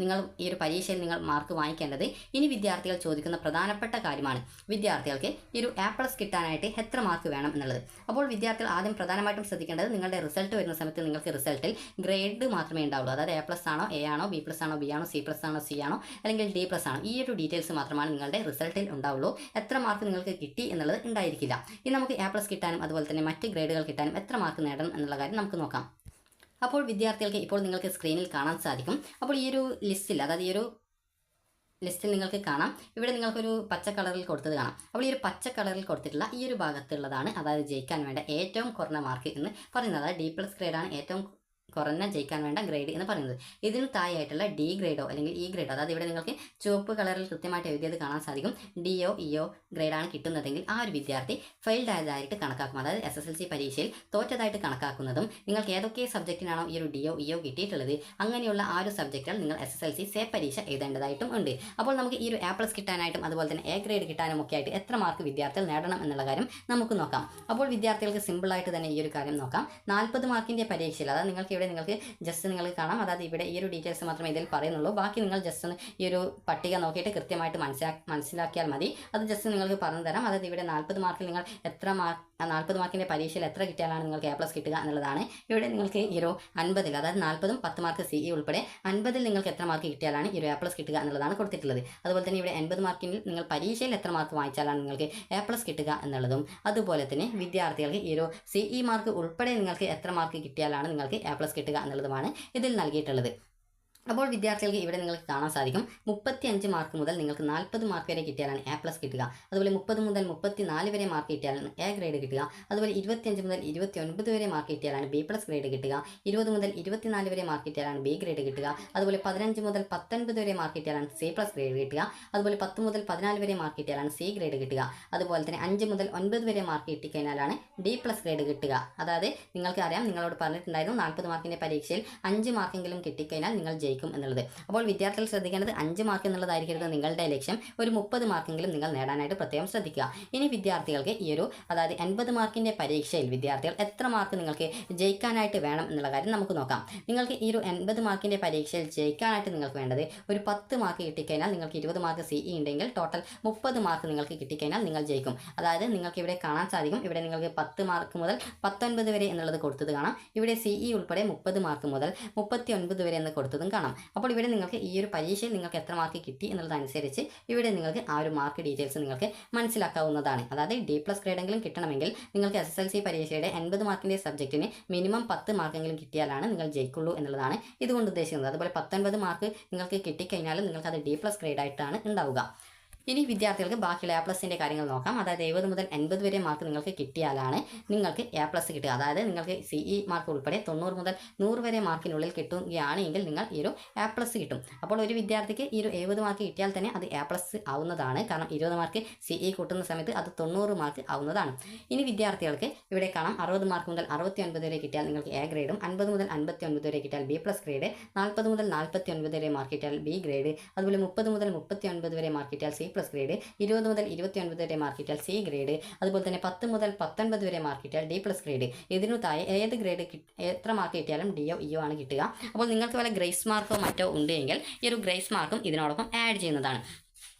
നിങ്ങൾ ഈ ഒരു പരീക്ഷയിൽ നിങ്ങൾ മാർക്ക് വാങ്ങിക്കേണ്ടത് ഇനി വിദ്യാർത്ഥികൾ ചോദിക്കുന്ന പ്രധാനപ്പെട്ട കാര്യമാണ്. വിദ്യാർത്ഥികൾക്ക് ഈ ഒരു എ പ്ലസ് കിട്ടാനായിട്ട് എത്ര മാർക്ക് വേണം എന്നുള്ളത്. അപ്പോൾ വിദ്യാർത്ഥികൾ ആദ്യം പ്രധാനമായിട്ടും ശ്രദ്ധിക്കേണ്ടത് നിങ്ങളുടെ റിസൾട്ട് വരുന്ന സമയത്ത് നിങ്ങൾക്ക് റിസൾട്ടിൽ ഗ്രേഡ് മാത്രമേ ഉണ്ടാവുള്ളൂ. അതായത് എ പ്ലസ് ആണോ എ ആണോ ബി പ്ലസ് ആണോ ബി ആണോ സി പ്ലസ് ആണോ സി ആണോ അല്ലെങ്കിൽ ഡി പ്ലസ് ആണോ. ഈ ഒരു ഡീറ്റെയിൽസ് മാത്രമാണ് നിങ്ങളുടെ റിസൾട്ടിൽ ഉണ്ടാവുള്ളൂ. എത്ര മാർക്ക് നിങ്ങൾക്ക് കിട്ടി എന്നുള്ളത് ഉണ്ടായിരിക്കില്ല. ഇനി നമുക്ക് എ പ്ലസ് കിട്ടാനും അതുപോലെ തന്നെ മറ്റ് ഗ്രേഡുകൾ കിട്ടാനും എത്ര മാർക്ക് നേടണം എന്നുള്ള കാര്യം നമുക്ക് നോക്കാം. അപ്പോൾ വിദ്യാർത്ഥികൾക്ക് ഇപ്പോൾ നിങ്ങൾക്ക് സ്ക്രീനിൽ കാണാൻ സാധിക്കും. അപ്പോൾ ഈ ഒരു ലിസ്റ്റിൽ അതായത് ഈ ഒരു ലിസ്റ്റിൽ നിങ്ങൾക്ക് കാണാം. ഇവിടെ നിങ്ങൾക്കൊരു പച്ച കളറിൽ കൊടുത്തത് കാണാം. അപ്പോൾ ഈ ഒരു പച്ച കളറിൽ കൊടുത്തിട്ടുള്ള ഈ ഒരു ഭാഗത്തുള്ളതാണ് അതായത് ജയിക്കാൻ വേണ്ട ഏറ്റവും കുറഞ്ഞ മാർക്ക് എന്ന് പറയുന്നത് അതായത് ഡി പ്ലസ് ഗ്രേഡാണ് ഏറ്റവും കുറഞ്ഞ ജയിക്കാൻ വേണ്ട ഗ്രേഡ് എന്ന് പറയുന്നത്. ഇതിന് താഴെയായിട്ടുള്ള ഡി ഗ്രേഡോ അല്ലെങ്കിൽ ഇ ഗ്രേഡോ അതായത് ഇവിടെ നിങ്ങൾക്ക് ചുവപ്പ് കളറിൽ കൃത്യമായിട്ട് എഴുതിയത് കാണാൻ സാധിക്കും. ഡിഒ ഇഒ ഗ്രേഡാണ് കിട്ടുന്നതെങ്കിൽ ആ ഒരു വിദ്യാർത്ഥി ഫെയിൽഡ് ആയതായിട്ട് കണക്കാക്കും. അതായത് എസ് എസ് എൽ സി പരീക്ഷയിൽ തോറ്റതായിട്ട് കണക്കാക്കുന്നതും നിങ്ങൾക്ക് ഏതൊക്കെ സബ്ജക്റ്റിനാണോ ഈ ഒരു ഡിഒ ഇഒ കിട്ടിയിട്ടുള്ളത് അങ്ങനെയുള്ള ആ ഒരു സബ്ജക്റ്റുകൾ നിങ്ങൾ S S L C say പരീക്ഷ എഴുതേണ്ടതായിട്ടും ഉണ്ട്. അപ്പോൾ നമുക്ക് ഈ ഒരു എ പ്ലസ് കിട്ടാനായിട്ടും അതുപോലെ തന്നെ എ ഗ്രേഡ് കിട്ടാനും ഒക്കെ ആയിട്ട് എത്ര മാർക്ക് വിദ്യാർത്ഥികൾ നേടണം എന്നുള്ള കാര്യം നമുക്ക് നോക്കാം. അപ്പോൾ വിദ്യാർത്ഥികൾക്ക് സിമ്പിളായിട്ട് തന്നെ ഈ ഒരു കാര്യം നോക്കാം. നാൽപ്പത് മാർക്കിന്റെ പരീക്ഷയിൽ അതായത് നിങ്ങൾക്ക് ഇവിടെ നിങ്ങൾക്ക് ജസ്റ്റ് നിങ്ങൾക്ക് കാണാം. അതായത് ഇവിടെ ഈ ഒരു ഡീറ്റെയിൽസ് മാത്രമേ ഇതിൽ പറയുന്നുള്ളൂ. ബാക്കി നിങ്ങൾ ജസ്റ്റ് ഒന്ന് ഈ ഒരു പട്ടിക നോക്കിയിട്ട് കൃത്യമായിട്ട് മനസ്സിലാ മനസ്സിലാക്കിയാൽ മതി. അത് ജസ്റ്റ് നിങ്ങൾക്ക് പറഞ്ഞു തരാം. അതായത് ഇവിടെ നാൽപ്പത് മാർക്കിൽ നിങ്ങൾ എത്ര മാർക്ക് നാൽപ്പത് മാർക്കിന്റെ പരീക്ഷയിൽ എത്ര കിട്ടിയാലാണ് നിങ്ങൾക്ക് എ പ്ലസ് കിട്ടുക എന്നുള്ളതാണ്. ഇവിടെ നിങ്ങൾക്ക് ഈ ഒരു അൻപതിൽ അതായത് നാൽപ്പതും പത്ത് മാർക്ക് സി ഇ ഉൾപ്പെടെ അൻപതിൽ നിങ്ങൾക്ക് എത്ര മാർക്ക് കിട്ടിയാലാണ് ഈ ഒരു എ പ്ലസ് കിട്ടുക എന്നുള്ളതാണ് കൊടുത്തിട്ടുള്ളത്. അതുപോലെ തന്നെ ഇവിടെ എൺപത് മാർക്കിൽ നിങ്ങൾ പരീക്ഷയിൽ എത്ര മാർക്ക് വാങ്ങിച്ചാലാണ് നിങ്ങൾക്ക് എ പ്ലസ് കിട്ടുക എന്നുള്ളതും. അതുപോലെ തന്നെ വിദ്യാർത്ഥികൾക്ക് ഈ ഒരു സി ഇ മാർക്ക് ഉൾപ്പെടെ നിങ്ങൾക്ക് എത്ര മാർക്ക് കിട്ടിയാലാണ് നിങ്ങൾക്ക് എ പ്ലസ് കിട്ടുക എന്നുള്ളതുമാണ് ഇതിൽ നൽകിയിട്ടുള്ളത്. അപ്പോൾ വിദ്യാർത്ഥികൾക്ക് ഇവിടെ നിങ്ങൾക്ക് കാണാൻ സാധിക്കും. മുപ്പത്തി അഞ്ച് മാർക്ക് മുതൽ നിങ്ങൾക്ക് നാൽപ്പത് മാർക്ക് വരെ കിട്ടിയാലാണ് എ പ്ലസ് കിട്ടുക. അതുപോലെ മുപ്പത് മുതൽ മുപ്പത്തി നാല് വരെ മാർക്ക് കിട്ടിയാലാണ് എ ഗ്രേഡ് കിട്ടുക. അതുപോലെ ഇരുപത്തിയഞ്ച് മുതൽ ഇരുപത്തി ഒൻപത് വരെ മാർക്ക് കിട്ടിയാലാണ് ബി പ്ലസ് ഗ്രേഡ് കിട്ടുക. ഇരുപത് മുതൽ ഇരുപത്തിനാല് വരെ മാർക്ക് കിട്ടിയാലാണ് ബി ഗ്രേഡ് കിട്ടുക. അതുപോലെ പതിനഞ്ച് മുതൽ പത്തൊൻപത് വരെ മാർക്ക് കിട്ടിയാലാണ് സി പ്ലസ് ഗ്രേഡ് കിട്ടുക. അതുപോലെ പത്ത് മുതൽ പതിനാല് വരെ മാർക്ക് കിട്ടിയാലാണ് സി ഗ്രേഡ് കിട്ടുക. അതുപോലെ തന്നെ അഞ്ച് മുതൽ ഒൻപത് വരെ മാർക്ക് കിട്ടിക്കഴിഞ്ഞാലാണ് ഡി പ്ലസ് ഗ്രേഡ് കിട്ടുക. അതായത് നിങ്ങൾക്ക് അറിയാം നിങ്ങളോട് പറഞ്ഞിട്ടുണ്ടായിരുന്നു നാൽപ്പത് മാർക്കിന്റെ പരീക്ഷയിൽ അഞ്ച് മാർക്കെങ്കിലും കിട്ടിക്കഴിഞ്ഞാൽ നിങ്ങൾ ജയിക്കും എന്നുള്ളത്. അപ്പോൾ വിദ്യാർത്ഥികൾ ശ്രദ്ധിക്കേണ്ടത് അഞ്ച് മാർക്ക് എന്നുള്ളതായിരിക്കരുത്. നിങ്ങളുടെ ലക്ഷ്യം ഒരു മുപ്പത് മാർക്കെങ്കിലും നിങ്ങൾ നേടാനായിട്ട് പ്രത്യേകം ശ്രദ്ധിക്കുക. ഇനി വിദ്യാർത്ഥികൾക്ക് ഈ ഒരു അതായത് എൺപത് മാർക്കിന്റെ പരീക്ഷയിൽ വിദ്യാർത്ഥികൾ എത്ര മാർക്ക് നിങ്ങൾക്ക് ജയിക്കാനായിട്ട് വേണം എന്നുള്ള കാര്യം നമുക്ക് നോക്കാം. നിങ്ങൾക്ക് ഈ ഒരു എൺപത് മാർക്കിന്റെ പരീക്ഷയിൽ ജയിക്കാനായിട്ട് നിങ്ങൾക്ക് വേണ്ടത് ഒരു പത്ത് മാർക്ക് കിട്ടിക്കഴിഞ്ഞാൽ നിങ്ങൾക്ക് ഇരുപത് മാർക്ക് സി ഇ ഉണ്ടെങ്കിൽ ടോട്ടൽ മുപ്പത് മാർക്ക് നിങ്ങൾക്ക് കിട്ടിക്കഴിഞ്ഞാൽ നിങ്ങൾ ജയിക്കും. അതായത് നിങ്ങൾക്ക് ഇവിടെ കാണാൻ സാധിക്കും. ഇവിടെ നിങ്ങൾക്ക് പത്ത് മാർക്ക് മുതൽ പത്തൊൻപത് വരെ എന്നുള്ളത് കൊടുത്തത് കാണാം. ഇവിടെ സി ഇ ഉൾപ്പെടെ മുപ്പത് മാർക്ക് മുതൽ മുപ്പത്തി ഒൻപത് വരെ എന്ന് കൊടുത്തതും കാണാം. അപ്പോൾ ഇവിടെ നിങ്ങൾക്ക് ഈ ഒരു പരീക്ഷയിൽ നിങ്ങൾക്ക് എത്ര മാർക്ക് കിട്ടി എന്നുള്ളതനുസരിച്ച് ഇവിടെ നിങ്ങൾക്ക് ആ ഒരു മാർക്ക് ഡീറ്റെയിൽസ് നിങ്ങൾക്ക് മനസ്സിലാക്കാവുന്നതാണ്. അതായത് ഡി പ്ലസ് ഗ്രേഡെങ്കിലും കിട്ടണമെങ്കിൽ നിങ്ങൾക്ക് എസ് എസ് എൽ സി പരീക്ഷയുടെ എൺപത് മാർക്കിന്റെ സബ്ജക്റ്റിന് മിനിമം പത്ത് മാർക്കെങ്കിലും കിട്ടിയാലാണ് നിങ്ങൾ ജയിക്കുള്ളൂ എന്നുള്ളതാണ് ഇതുകൊണ്ട് ഉദ്ദേശിക്കുന്നത്. അതുപോലെ പത്തൊൻപത് മാർക്ക് നിങ്ങൾക്ക് കിട്ടിക്കഴിഞ്ഞാലും നിങ്ങൾക്ക് അത് ഡി പ്ലസ് ഗ്രേഡ് ആയിട്ടാണ് ഉണ്ടാവുക. ഇനി വിദ്യാർത്ഥികൾക്ക് ബാക്കിയുള്ള എ പ്ലസിന്റെ കാര്യങ്ങൾ നോക്കാം. അതായത് എഴുപത് മുതൽ എൺപത് വരെ മാർക്ക് നിങ്ങൾക്ക് കിട്ടിയാലാണ് നിങ്ങൾക്ക് എ പ്ലസ് കിട്ടുക. അതായത് നിങ്ങൾക്ക് സി ഇ മാർക്ക് ഉൾപ്പെടെ തൊണ്ണൂറ് മുതൽ നൂറ് വരെ മാർക്കിനുള്ളിൽ കിട്ടുകയാണെങ്കിൽ നിങ്ങൾ ഈ ഒരു എ പ്ലസ് കിട്ടും. അപ്പോൾ ഒരു വിദ്യാർത്ഥിക്ക് ഈ ഒരു എഴുപത് മാർക്ക് കിട്ടിയാൽ തന്നെ അത് എ പ്ലസ് ആവുന്നതാണ്. കാരണം ഇരുപത് മാർക്ക് സി ഇ കൂട്ടുന്ന സമയത്ത് അത് തൊണ്ണൂറ് മാർക്ക് ആവുന്നതാണ്. ഇനി വിദ്യാർത്ഥികൾക്ക് ഇവിടെ കാണാം. അറുപത് മാർക്ക് മുതൽ അറുപത്തി ഒൻപത് വരെ കിട്ടിയാൽ നിങ്ങൾക്ക് എ ഗ്രേഡും അൻപത് മുതൽ അൻപത്തി ഒൻപത് വരെ കിട്ടിയാൽ ബി പ്ലസ് ഗ്രേഡ് നാൽപ്പത് മുതൽ നാൽപ്പത്തി ഒൻപത് വരെ മാർക്ക് കിട്ടിയാൽ ബി ഗ്രേഡ് അതുപോലെ മുപ്പത് മുതൽ മുപ്പത്തി ഒൻപത് വരെ മാർക്ക് കിട്ടിയാൽ സി പ്ലസ് ഗ്രേഡ് ഇരുപത് മുതൽ ഇരുപത്തി ഒൻപത് വരെ മാർക്ക് കിട്ടിയാൽ സി ഗ്രേഡ് അതുപോലെ തന്നെ പത്ത് മുതൽ പത്തൊൻപത് വരെ മാർക്ക് കിട്ടിയാൽ ഡി പ്ലസ് ഗ്രേഡ് ഇതിനു താഴെ ഏത് ഗ്രേഡ് എത്ര മാർക്ക് കിട്ടിയാലും ഡിയോ ഇഒ ആണ് കിട്ടുക. അപ്പോൾ നിങ്ങൾക്ക് വല്ല ഗ്രേസ് മാർക്കോ മറ്റോ ഉണ്ടെങ്കിൽ ഈ ഒരു ഗ്രേസ് മാർക്കും ഇതിനോടൊപ്പം ആഡ് ചെയ്യുന്നതാണ്.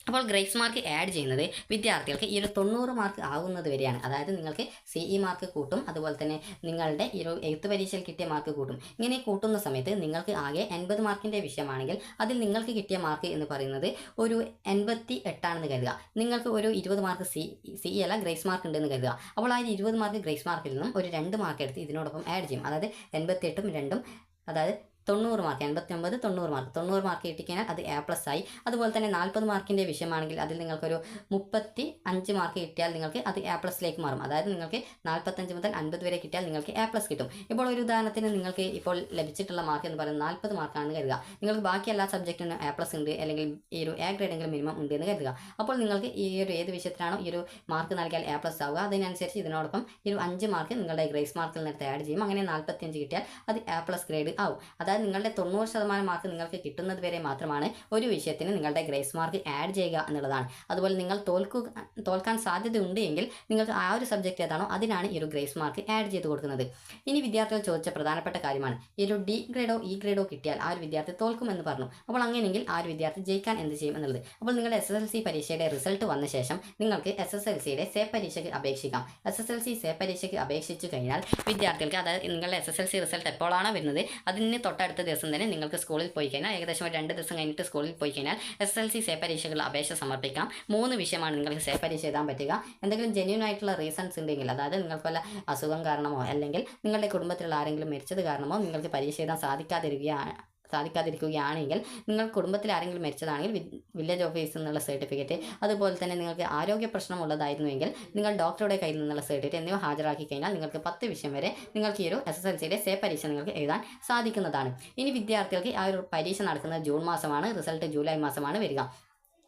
അപ്പോൾ ഗ്രേസ് മാർക്ക് ആഡ് ചെയ്യുന്നത് വിദ്യാർത്ഥികൾക്ക് ഈ ഒരു തൊണ്ണൂറ് മാർക്ക് ആകുന്നത് വരെയാണ്. അതായത് നിങ്ങൾക്ക് സി ഇ മാർക്ക് കൂട്ടും അതുപോലെ തന്നെ നിങ്ങളുടെ ഈ ഒരു എഴുത്ത് പരീക്ഷയിൽ കിട്ടിയ മാർക്ക് കൂട്ടും. ഇങ്ങനെ കൂട്ടുന്ന സമയത്ത് നിങ്ങൾക്ക് ആകെ എൺപത് മാർക്കിന്റെ വിഷയമാണെങ്കിൽ അതിൽ നിങ്ങൾക്ക് കിട്ടിയ മാർക്ക് എന്ന് പറയുന്നത് ഒരു എൺപത്തി എട്ടാണെന്ന് കരുതുക. നിങ്ങൾക്ക് ഒരു ഇരുപത് മാർക്ക് സി സി അല്ല ഗ്രേസ് മാർക്ക് ഉണ്ടെന്ന് കരുതുക. അപ്പോൾ ആ ഇരുപത് മാർക്ക് ഗ്രേസ് മാർക്കിൽ നിന്നും ഒരു രണ്ട് മാർക്ക് എടുത്ത് ഇതിനോടൊപ്പം ആഡ് ചെയ്യും. അതായത് എൺപത്തി എട്ടും രണ്ടും അതായത് തൊണ്ണൂറ് മാർക്ക് എൺപത്തി ഒമ്പത് തൊണ്ണൂറ് മാർക്ക് തൊണ്ണൂറ് മാർക്ക് കിട്ടിക്കഴിഞ്ഞാൽ അത് എ പ്ലസ് ആയി. അതുപോലെ തന്നെ നാൽപ്പത് മാർക്കിന്റെ വിഷയമാണെങ്കിൽ അതിൽ നിങ്ങൾക്കൊരു മുപ്പത്തി അഞ്ച് മാർക്ക് കിട്ടിയാൽ നിങ്ങൾക്ക് അത് എ പ്ലസിലേക്ക് മാറും. അതായത് നിങ്ങൾക്ക് നാൽപ്പത്തഞ്ച് മുതൽ അൻപത് വരെ കിട്ടിയാൽ നിങ്ങൾക്ക് എ പ്ലസ് കിട്ടും. ഇപ്പോൾ ഒരു ഉദാഹരണത്തിന് നിങ്ങൾക്ക് ഇപ്പോൾ ലഭിച്ചിട്ടുള്ള മാർക്ക് എന്ന് പറയുന്നത് നാൽപ്പത് മാർക്കാണെന്ന് കരുതുക. നിങ്ങൾക്ക് ബാക്കി എല്ലാ സബ്ജക്റ്റിനും എ പ്ലസ് ഉണ്ട് അല്ലെങ്കിൽ ഈ ഒരു എ ഗ്രേഡ് എങ്കിലും മിനിമം ഉണ്ട് എന്ന് കരുതുക. അപ്പോൾ നിങ്ങൾക്ക് ഈ ഒരു ഏത് വിഷയത്തിലാണോ ഈ ഒരു മാർക്ക് നൽകിയാൽ എ പ്ലസ് ആവുക. അതിനനുസരിച്ച് ഇതിനോടൊപ്പം ഈ ഒരു അഞ്ച് മാർക്ക് നിങ്ങളുടെ ഗ്രേസ് മാർക്കിൽ നിന്ന് ആഡ് ചെയ്യും. അങ്ങനെ നാൽപ്പത്തിയഞ്ച് കിട്ടിയാൽ അത് എ പ്ലസ് ഗ്രേഡ് ആവും. അതായത് നിങ്ങളുടെ തൊണ്ണൂറ് ശതമാനം മാർക്ക് നിങ്ങൾക്ക് കിട്ടുന്നത് വരെ മാത്രമാണ് ഒരു വിഷയത്തിന് നിങ്ങളുടെ ഗ്രേസ് മാർക്ക് ആഡ് ചെയ്യുക എന്നുള്ളതാണ്. അതുപോലെ നിങ്ങൾ തോൽക്കുക തോൽക്കാൻ സാധ്യതയുണ്ട് എങ്കിൽ നിങ്ങൾക്ക് ആ ഒരു സബ്ജക്റ്റ് ഏതാണോ അതിനാണ് ഈ ഒരു ഗ്രേസ് മാർക്ക് ആഡ് ചെയ്ത് കൊടുക്കുന്നത്. ഇനി വിദ്യാർത്ഥികൾ ചോദിച്ച പ്രധാനപ്പെട്ട കാര്യമാണ്. ഈ ഒരു ഡി ഗ്രേഡോ ഇ ഗ്രേഡോ കിട്ടിയാൽ ആ ഒരു വിദ്യാർത്ഥി തോൽക്കുമെന്ന് പറഞ്ഞു. അപ്പോൾ അങ്ങനെയെങ്കിൽ ആ ഒരു വിദ്യാർത്ഥി ജയിക്കാൻ എന്ത് ചെയ്യും എന്നുള്ളത്. അപ്പോൾ നിങ്ങളുടെ എസ് എസ് എൽ സി പരീക്ഷയുടെ റിസൾട്ട് വന്ന ശേഷം നിങ്ങൾക്ക് എസ് എസ് എൽ സിയുടെ സേ പരീക്ഷയ്ക്ക് അപേക്ഷിക്കാം. S S L C say പരീക്ഷയ്ക്ക് അപേക്ഷിച്ചു കഴിഞ്ഞാൽ വിദ്യാർത്ഥികൾക്ക് അതായത് നിങ്ങളുടെ S S L C result എപ്പോഴാണോ വരുന്നത് അതിന് തൊട്ട തൊട്ടടുത്ത ദിവസം തന്നെ നിങ്ങൾക്ക് സ്കൂളിൽ പോയി കഴിഞ്ഞാൽ ഏകദേശം ഒരു രണ്ട് ദിവസം കഴിഞ്ഞിട്ട് സ്കൂളിൽ പോയി കഴിഞ്ഞാൽ എസ് എൽ സി സേ പരീക്ഷകൾ അപേക്ഷ സമർപ്പിക്കാം. മൂന്ന് വിഷയമാണ് നിങ്ങൾക്ക് സേ പരീക്ഷ എഴുതാൻ പറ്റുക. എന്തെങ്കിലും ജെന്യൂൻ ആയിട്ടുള്ള റീസൺസ് ഉണ്ടെങ്കിൽ അതായത് നിങ്ങൾക്ക് വല്ല അസുഖം കാരണമോ അല്ലെങ്കിൽ നിങ്ങളുടെ കുടുംബത്തിലുള്ള ആരെങ്കിലും മരിച്ചത് കാരണമോ നിങ്ങൾക്ക് പരീക്ഷ എഴുതാൻ സാധിക്കാതിരിക്കുകയാണ് സാധിക്കാതിരിക്കുകയാണെങ്കിൽ നിങ്ങൾ കുടുംബത്തിൽ ആരെങ്കിലും മരിച്ചതാണെങ്കിൽ വില്ലേജ് ഓഫീസിൽ നിന്നുള്ള സർട്ടിഫിക്കറ്റ് അതുപോലെ തന്നെ നിങ്ങൾക്ക് ആരോഗ്യ പ്രശ്നമുള്ളതായിരുന്നുവെങ്കിൽ നിങ്ങൾ ഡോക്ടറുടെ കയ്യിൽ നിന്നുള്ള സർട്ടിഫിക്കറ്റ് എന്നിവ ഹാജരാക്കി കഴിഞ്ഞാൽ നിങ്ങൾക്ക് പത്ത് വിഷയം വരെ നിങ്ങൾക്ക് ഈ ഒരു എസ് എസ് എൽ സിയുടെ സേ പരീക്ഷ നിങ്ങൾക്ക് എഴുതാൻ സാധിക്കുന്നതാണ്. ഇനി വിദ്യാർത്ഥികൾക്ക് ആ ഒരു പരീക്ഷ നടക്കുന്നത് ജൂൺ മാസമാണ് റിസൾട്ട് ജൂലൈ മാസമാണ് വരിക.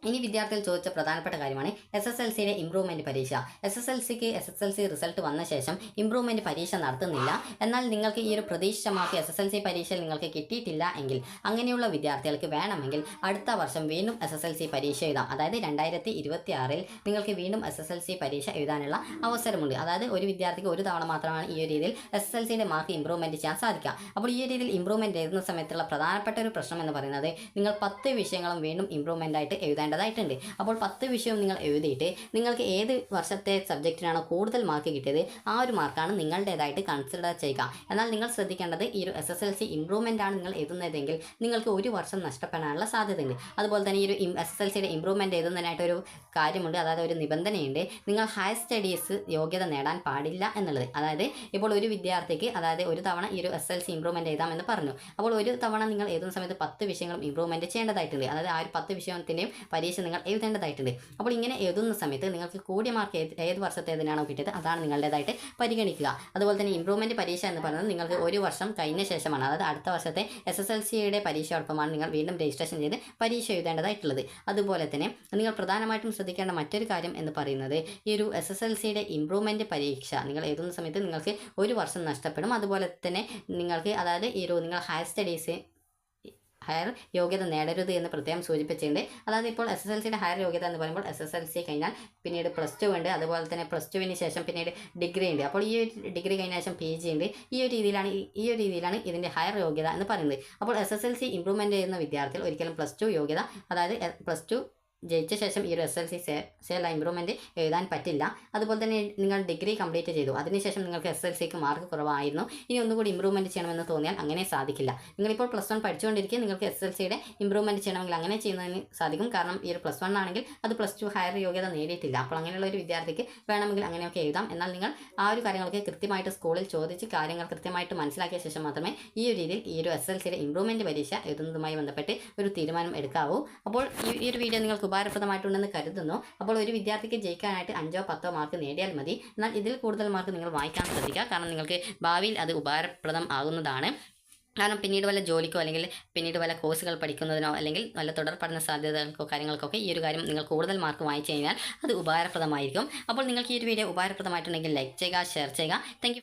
ഇനി വിദ്യാർത്ഥികൾ ചോദിച്ച പ്രധാനപ്പെട്ട കാര്യമാണ് എസ് എസ് എൽ സിയുടെ ഇംപ്രൂവ്മെന്റ് പരീക്ഷ. എസ് എസ് എൽ സിക്ക് S S L C result വന്ന ശേഷം ഇംപ്രൂവ്മെന്റ് പരീക്ഷ നടത്തുന്നില്ല. എന്നാൽ നിങ്ങൾക്ക് ഈ ഒരു പ്രതീക്ഷിച്ച mark S S L C പരീക്ഷയിൽ നിങ്ങൾക്ക് കിട്ടിയിട്ടില്ല എങ്കിൽ അങ്ങനെയുള്ള വിദ്യാർത്ഥികൾക്ക് വേണമെങ്കിൽ അടുത്ത വർഷം വീണ്ടും എസ് എസ് എൽ സി പരീക്ഷ എഴുതാം. അതായത് രണ്ടായിരത്തി ഇരുപത്തി ആറിൽ നിങ്ങൾക്ക് വീണ്ടും എസ് എസ് എൽ സി പരീക്ഷ എഴുതാനുള്ള അവസരമുണ്ട്. അതായത് ഒരു വിദ്യാർത്ഥിക്ക് ഒരു തവണ മാത്രമാണ് ഈ ഒരു രീതിയിൽ എസ് എസ് എൽ സിയുടെ മാർക്ക് ഇംപ്രൂവ്മെന്റ് ചെയ്യാൻ സാധിക്കുക. അപ്പോൾ ഈ ഒരു രീതിയിൽ ഇംപ്രൂവ്മെന്റ് എഴുതുന്ന സമയത്തുള്ള പ്രധാനപ്പെട്ട ഒരു പ്രശ്നം എന്ന് പറയുന്നത് നിങ്ങൾ പത്ത് വിഷയങ്ങളും വീണ്ടും ഇംപ്രൂവ്മെന്റ് ആയിട്ട് എഴുതേണ്ടതായിട്ടുണ്ട് അപ്പോൾ പത്ത് വിഷയവും നിങ്ങൾ എഴുതിയിട്ട് നിങ്ങൾക്ക് ഏത് വർഷത്തെ സബ്ജക്റ്റിനാണ് കൂടുതൽ മാർക്ക് കിട്ടിയത് ആ ഒരു മാർക്കാണ് നിങ്ങളുടേതായിട്ട് കൺസിഡർ ചെയ്യുക. എന്നാൽ നിങ്ങൾ ശ്രദ്ധിക്കേണ്ടത് ഈ ഒരു S S L C improvement ആണ് നിങ്ങൾ എഴുതുന്നതെങ്കിൽ നിങ്ങൾക്ക് ഒരു വർഷം നഷ്ടപ്പെടാനുള്ള സാധ്യതയുണ്ട്. അതുപോലെ തന്നെ ഈ ഒരു എസ് എസ് എൽ സിയുടെ ഇമ്പ്രൂവ്മെന്റ് എഴുതുന്നതിനായിട്ടൊരു കാര്യമുണ്ട് അതായത് ഒരു നിബന്ധനയുണ്ട്. നിങ്ങൾ ഹയർ സ്റ്റഡീസ് യോഗ്യത നേടാൻ പാടില്ല എന്നുള്ളത്. അതായത് ഇപ്പോൾ ഒരു വിദ്യാർത്ഥിക്ക് അതായത് ഒരു തവണ ഈ ഒരു എസ് എൽ സി ഇംപ്രൂവ്മെന്റ് എഴുതാമെന്ന് പറഞ്ഞു. അപ്പോൾ ഒരു തവണ നിങ്ങൾ എഴുതുന്ന സമയത്ത് പത്ത് വിഷയങ്ങളും ഇമ്പ്രൂവ്മെന്റ് ചെയ്യേണ്ടതായിട്ടുണ്ട്. അതായത് ആ ഒരു പത്ത് വിഷയത്തിന്റെയും പരീക്ഷ നിങ്ങൾ എഴുതേണ്ടതായിട്ടുണ്ട്. അപ്പോൾ ഇങ്ങനെ എഴുതുന്ന സമയത്ത് നിങ്ങൾക്ക് കൂടിയ മാർക്ക് ഏത് വർഷത്തെ വർഷത്തേതിനാണോ കിട്ടിയത് അതാണ് നിങ്ങളുടേതായിട്ട് പരിഗണിക്കുക. അതുപോലെ തന്നെ ഇംപ്രൂവ്മെന്റ് പരീക്ഷ എന്ന് പറയുന്നത് നിങ്ങൾക്ക് ഒരു വർഷം കഴിഞ്ഞ ശേഷമാണ്. അതായത് അടുത്ത വർഷത്തെ എസ് എസ് എൽ സിയുടെ പരീക്ഷയോടൊപ്പമാണ് നിങ്ങൾ വീണ്ടും രജിസ്ട്രേഷൻ ചെയ്ത് പരീക്ഷ എഴുതേണ്ടതായിട്ടുള്ളത്. അതുപോലെ തന്നെ നിങ്ങൾ പ്രധാനമായിട്ടും ശ്രദ്ധിക്കേണ്ട മറ്റൊരു കാര്യം എന്ന് പറയുന്നത് ഈ ഒരു എസ് എസ് എൽ സിയുടെ ഇംപ്രൂവ്മെന്റ് പരീക്ഷ നിങ്ങൾ എഴുതുന്ന സമയത്ത് നിങ്ങൾക്ക് ഒരു വർഷം നഷ്ടപ്പെടും. അതുപോലെ തന്നെ നിങ്ങൾക്ക് അതായത് ഈ ഒരു നിങ്ങൾ ഹയർ സ്റ്റഡീസ് ഹയർ യോഗ്യത നേടരുത് എന്ന് പ്രത്യേകം സൂചിപ്പിച്ചിട്ടുണ്ട്. അതായത് ഇപ്പോൾ എസ് എസ് എൽ സിയുടെ ഹയർ യോഗ്യത എന്ന് പറയുമ്പോൾ എസ് എസ് എൽ സി കഴിഞ്ഞാൽ പിന്നീട് പ്ലസ് ടു ഉണ്ട്. അതുപോലെ തന്നെ പ്ലസ് ടുവിന് ശേഷം പിന്നീട് ഡിഗ്രി ഉണ്ട്. അപ്പോൾ ഈ ഒരു ഡിഗ്രി കഴിഞ്ഞ ശേഷം പി ജി ഉണ്ട്. ഈ ഒരു രീതിയിലാണ് ഈ- ഒരു രീതിയിലാണ് ഇതിന്റെ ഹയർ യോഗ്യത എന്ന് പറയുന്നത്. അപ്പോൾ S S L C improvement ചെയ്യുന്ന വിദ്യാർത്ഥികൾ ഒരിക്കലും പ്ലസ് ടു യോഗ്യത അതായത് പ്ലസ് ടു ജയിച്ച ശേഷം ഈ ഒരു എസ് എൽ സി സേ സേല ഇമ്പ്രൂവ്മെന്റ് എഴുതാൻ പറ്റില്ല. അതുപോലെ തന്നെ നിങ്ങൾ ഡിഗ്രി കംപ്ലീറ്റ് ചെയ്തു. അതിനുശേഷം നിങ്ങൾക്ക് എസ് എൽ സിക്ക് മാർക്ക് കുറവായിരുന്നു. ഇനി ഒന്നുകൂടി ഇമ്പ്രൂവ്മെന്റ് ചെയ്യണമെന്ന് തോന്നിയാൽ അങ്ങനെ സാധിക്കില്ല. നിങ്ങളിപ്പോൾ പ്ലസ് വൺ പഠിച്ചുകൊണ്ടിരിക്കുക നിങ്ങൾക്ക് എസ് എൽ സിയുടെ ഇമ്പ്രൂവ്മെന്റ് ചെയ്യണമെങ്കിൽ അങ്ങനെ ചെയ്യുന്നതിന് സാധിക്കും. കാരണം ഈ ഒരു പ്ലസ് വൺ ആണെങ്കിൽ അത് പ്ലസ് ടു ഹയർ യോഗ്യത നേടിയിട്ടില്ല. അപ്പോൾ അങ്ങനെയുള്ള ഒരു വിദ്യാർത്ഥിക്ക് വേണമെങ്കിൽ അങ്ങനെയൊക്കെ എഴുതാം. എന്നാൽ നിങ്ങൾ ആ ഒരു കാര്യങ്ങളൊക്കെ കൃത്യമായിട്ട് സ്കൂളിൽ ചോദിച്ച് കാര്യങ്ങൾ കൃത്യമായിട്ട് മനസ്സിലാക്കിയ ശേഷം മാത്രമേ ഈ ഒരു രീതിയിൽ ഈ ഒരു എസ് എൽ സിയുടെ ഇമ്പ്രൂവ്മെന്റ് പരീക്ഷ എഴുതുന്നതുമായി ബന്ധപ്പെട്ട് ഒരു തീരുമാനം എടുക്കാവൂ. അപ്പോൾ ഈ ഒരു വീഡിയോ നിങ്ങൾക്ക് ഉപകാരപ്രദമായിട്ടുണ്ടെന്ന് കരുതുന്നു. അപ്പോൾ ഒരു വിദ്യാർത്ഥിക്ക് ജയിക്കാനായിട്ട് അഞ്ചോ പത്തോ മാർക്ക് നേടിയാൽ മതി. എന്നാൽ ഇതിൽ കൂടുതൽ മാർക്ക് നിങ്ങൾ വായിക്കാൻ ശ്രദ്ധിക്കുക. കാരണം നിങ്ങൾക്ക് ഭാവിയിൽ അത് ഉപകാരപ്രദം ആകുന്നതാണ്. കാരണം പിന്നീട് വല്ല ജോലിക്കോ അല്ലെങ്കിൽ പിന്നീട് വല്ല കോഴ്സുകൾ പഠിക്കുന്നതിനോ അല്ലെങ്കിൽ വല്ല തുടർ പഠന സാധ്യതകൾക്കോ കാര്യങ്ങൾക്കൊക്കെ ഈ ഒരു കാര്യം നിങ്ങൾ കൂടുതൽ മാർക്ക് വായിച്ചു കഴിഞ്ഞാൽ അത് ഉപകാരപ്രദമായിരിക്കും. അപ്പോൾ നിങ്ങൾക്ക് ഈ ഒരു വീഡിയോ ഉപകാരപ്രദമായിട്ടുണ്ടെങ്കിൽ ലൈക്ക് ചെയ്യുക ഷെയർ ചെയ്യുക. താങ്ക്